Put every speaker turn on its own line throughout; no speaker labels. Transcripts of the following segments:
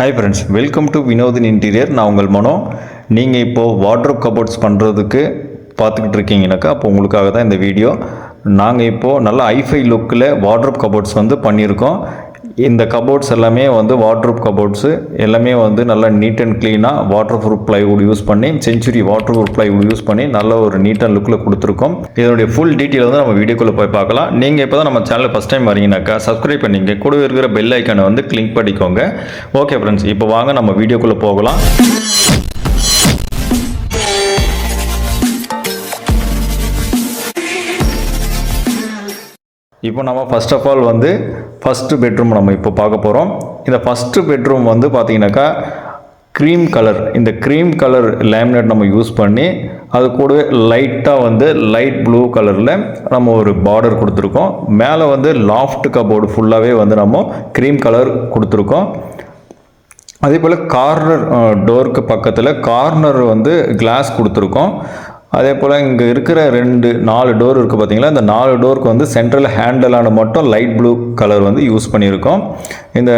Hi friends welcome to வினோதின் interior நான் உங்கள் மனோ. நீங்கள் இப்போது வாட்ரோப் கபோர்ட்ஸ் பண்ணுறதுக்கு பார்த்துக்கிட்டு இருக்கீங்கனாக்கா அப்போ உங்களுக்காக தான் இந்த வீடியோ நாங்கள் இப்போது நல்ல ஐஃபை லுக்கில் வாட்ரோப் கபோர்ட்ஸ் வந்து பண்ணியிருக்கோம். இந்த கபோர்ட்ஸ் எல்லாமே வந்து வாட்ரோப் கபோர்ட்ஸு எல்லாமே வந்து நல்லா நீட் அண்ட் க்ளீனாக வாட்டர் ப்ரூஃப் ப்ளைவுட் யூஸ் பண்ணி Century waterproof plywood use பண்ணி நல்ல ஒரு நீட் அண்ட் லுக்கில் கொடுத்துருக்கோம். இதனுடைய ஃபுல் டீட்டெயில் வந்து நம்ம வீடியோக்குள்ளே போய் பார்க்கலாம். நீங்கள் இப்போ தான் நம்ம சேனல் ஃபஸ்ட் டைம் வரீங்கனாக்கா சப்ஸ்கிரைப் பண்ணிங்க. கூட இருக்கிற பெல் ஐக்கானை வந்து கிளிக் பண்ணிக்கோங்க. ஓகே ஃப்ரெண்ட்ஸ் இப்போ வாங்க நம்ம வீடியோக்குள்ளே போகலாம். இப்போ நம்ம ஃபஸ்ட் ஆஃப் ஆல் வந்து ஃபஸ்ட்டு பெட்ரூம் நம்ம இப்போ பார்க்க போகிறோம் இந்த ஃபஸ்ட்டு பெட்ரூம் வந்து பார்த்தீங்கன்னாக்கா க்ரீம் கலர் இந்த க்ரீம் கலர் லேமினேட் நம்ம யூஸ் பண்ணி அது கூடவே லைட்டாக வந்து லைட் ப்ளூ கலரில் நம்ம ஒரு பார்டர் கொடுத்துருக்கோம். மேலே வந்து லாஃப்ட் கபோர்டு ஃபுல்லாகவே வந்து நம்ம க்ரீம் கலர் கொடுத்துருக்கோம். அதே போல் கார்னர் டோருக்கு பக்கத்தில் கார்னர் வந்து கிளாஸ் கொடுத்துருக்கோம். அதே போல் இங்கே இருக்கிற ரெண்டு நாலு டோர் இருக்குது பார்த்தீங்களா இந்த நாலு டோருக்கு வந்து சென்ட்ரல் ஹேண்டலான மட்டும் லைட் ப்ளூ கலர் வந்து யூஸ் பண்ணியிருக்கோம். இந்த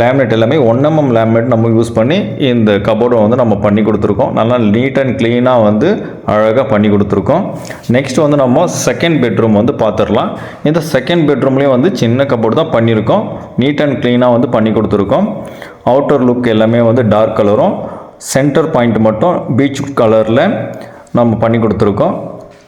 லேமினேட் எல்லாமே ஒன் எம்எம் லேமினேட் நம்ம யூஸ் பண்ணி இந்த கபோர்டை வந்து நம்ம பண்ணி கொடுத்துருக்கோம். நல்லா நீட் அண்ட் க்ளீனாக வந்து அழகாக பண்ணி கொடுத்துருக்கோம். நெக்ஸ்ட் வந்து நம்ம செகண்ட் பெட்ரூம் வந்து பார்த்துடலாம் இந்த செகண்ட் பெட்ரூம்லேயும் வந்து சின்ன கபோர்டு தான் பண்ணியிருக்கோம். நீட் அண்ட் க்ளீனாக வந்து பண்ணி கொடுத்துருக்கோம். அவுட்டர் லுக் எல்லாமே வந்து டார்க் கலரும் சென்டர் பாயிண்ட் மட்டும் பீச் கலரில் நம்ம பண்ணி கொடுத்துருக்கோம்.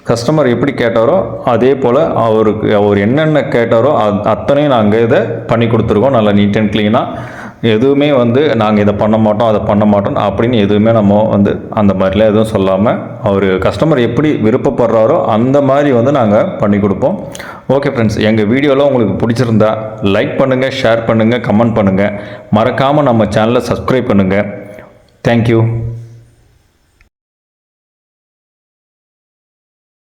கஸ்டமர் எப்படி கேட்டாரோ அதே போல் அவருக்கு அவர் என்னென்ன கேட்டாரோ அத் அத்தனையும் நாங்கள் இதை பண்ணி கொடுத்துருக்கோம். நல்லா நீட் அண்ட் க்ளீனாக எதுவுமே வந்து நாங்கள் இதை பண்ண மாட்டோம் அதை பண்ண மாட்டோம் அப்படின்னு எதுவுமே நம்ம வந்து அந்த மாதிரிலாம் எதுவும் சொல்லாமல் அவர் கஸ்டமர் எப்படி விருப்பப்படுறாரோ அந்த மாதிரி வந்து நாங்கள் பண்ணி கொடுப்போம். ஓகே ஃப்ரெண்ட்ஸ் எங்கள் வீடியோலாம் உங்களுக்கு பிடிச்சிருந்தா லைக் பண்ணுங்கள் ஷேர் பண்ணுங்கள் கமெண்ட் பண்ணுங்கள் மறக்காமல் நம்ம சேனலை சப்ஸ்கிரைப் பண்ணுங்கள் தேங்க்யூ